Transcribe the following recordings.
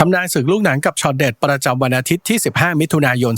ทำนายศึกลูกหนังกับช็อตเด็ดประจำวันอาทิตย์ที่ 15 มิถุนายน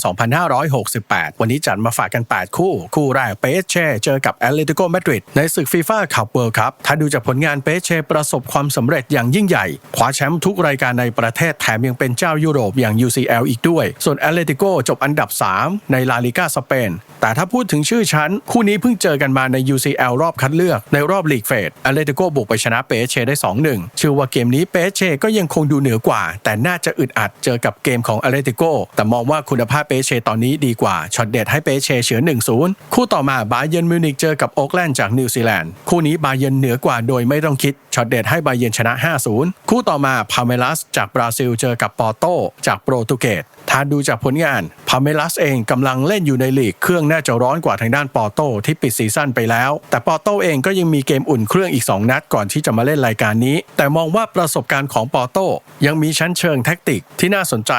2568 วันนี้จัดมาฝากกัน 8 คู่ คู่แรกเปเช่เจอกับแอตเลติโกมาดริดในศึกฟีฟ่าคัพเวิลด์คัพถ้าดูจากผลงานเปเช่ประสบความสำเร็จอย่างยิ่งใหญ่คว้าแชมป์ทุกรายการในประเทศแถมยังเป็นเจ้ายุโรปอย่าง UCL อีกด้วย ส่วนแอตเลติโกจบอันดับ 3 ในลาลิกาสเปนแต่ถ้าพูดถึงชื่อชั้น คู่นี้เพิ่งเจอกันมาใน UCL รอบคัดเลือกในรอบลีกเฟสแอตเลติโกบุกไปชนะเปเช่ได้2-1ชื่อว่าเกมนี้เปเช่ก็ยังคงดูเหนือกว่าแต่น่าจะอึดอัดเจอกับเกมของอตเลติโกแต่มองว่าคุณภาพเปเช่ตอนนี้ดีกว่าช็อตเด็ดให้เปเช่เฉือน1-0 คู่ต่อมาบาเยร์นมิวนิกเจอกับโอ๊กแลนด์จากนิวซีแลนด์คู่นี้บาเยนเหนือกว่าโดยไม่ต้องคิดช็อตเด็ดให้บาเยนชนะ 5-0 คู่ต่อมาพาเมลัสจากบราซิลเจอกับปอร์โตจากโปรตุเกสถ้าดูจากผลงานพาเมลัสเองกำลังเล่นอยู่ในลีกเครื่องน่าจะร้อนกว่าทางด้านปอร์โตที่ปิดซีซั่นไปแล้ว แต่ปอร์โตเองก็ยังมีเกมอุ่นเครื่องอีก 2 นัดก่อนที่จะมาเล่นรายการนี้ แต่มองว่าประสบการณ์ของปอโตยังมีชั้นเชิงแท็กติกที่น่าสนใจ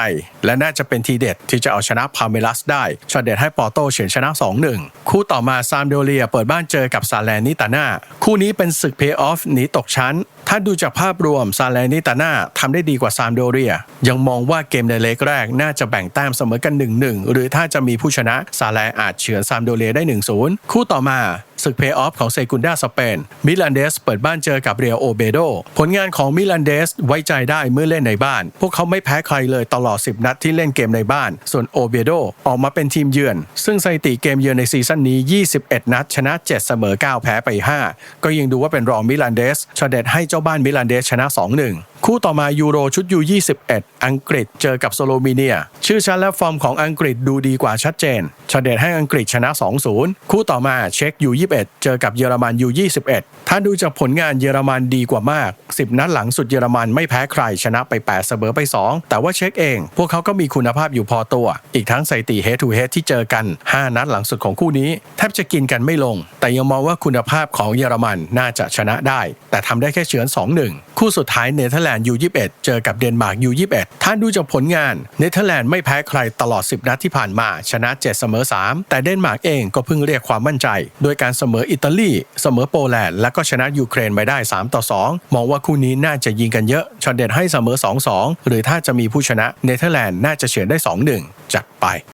และน่าจะเป็นทีเด็ดที่จะเอาชนะพาเมลัสได้ช็อตเด็ดให้ปอโตเฉือนชนะ 2-1 คู่ต่อมาซามโดเรียเปิดบ้านเจอกับซาแลนิตาน่าคู่นี้เป็นศึกเพย์ออฟหนีตกชั้น ถ้าดูจากภาพรวมซาเลนิตาน่าทำได้ดีกว่าซามโดเรีย ยังมองว่าเกมในเล็กแรกน่าจะแบ่งแต้มเสมอกัน 1-1 หรือถ้าจะมีผู้ชนะซาแลอาจเฉือนซามโดเรียได้ 1-0 คู่ต่อมา ศึกเพย์ออฟของเซกุนดาสเปน มิลันเดสเปิดบ้านเจอกับเรียโอเบโด ผลงานของมิลันเดสไว้ใจได้เมื่อเล่นในบ้าน พวกเขาไม่แพ้ใครเลยตลอด 10 นัดที่เล่นเกมในบ้าน ส่วนโอเบโดออกมาเป็นทีมเยือน ซึ่งสถิติเกมเยือนในซีซั่นนี้ 21 นัด ชนะ 7 เสมอ 9 แพ้ไป 5 ก็ยังดูว่าเป็นรองมิลันเดสชอเด็ดให้เจ้าบ้านมิลันเดสชนะ 2-1 คู่ต่อมายูโรชุดยู21อังกฤษเจอกับสโลวีเนีย ชื่อชั้นและฟอร์มของอังกฤษดูดีกว่าชัดเจนชเด็ดให้อังกฤษชนะ 2-0 คู่ต่อมาเช็กยู21เจอกับเยอรมันยู21ถ้าดูจากผลงานเยอรมันดีกว่ามาก 10 นัดหลังสุดเยอรมันไม่แพ้ใครชนะไป 8 เสมอไป 2 แต่ว่าเช็กเอง พวกเขาก็มีคุณภาพอยู่พอตัว อีกทั้งสถิติ head to head ที่เจอกัน 5 นัดหลังสุดของคู่นี้ แทบจะกินกันไม่ลง แต่ยังมองว่าคุณภาพของเยอรมันน่าจะชนะได้ แต่ทำได้แค่เฉือน 2-1 คู่สุดท้ายเนเธอร์แลนด์ยู21เจอกับเดนมาร์กยู21ถ้านดูจากผลงานเนเธอร์แลนด์ไม่แพ้ใครตลอด 10 นัดที่ผ่านมา ชนะ 7 เสมอ 3 แต่เดนมาร์กเองก็เพิ่งเรียกความมั่นใจ โดยการเสมออิตาลีเสมอโปแลนด์และก็ชนะยูเครนไปได้ 3 ต่อ 2 มองว่าคู่นี้น่าจะยิงกันเยอะช็อตเด็ดให้เสมอ 2-2 หรือถ้าจะมีผู้ชนะเนเธอร์แลนด์น่าจะเฉือนได้ 2-1 จัดไป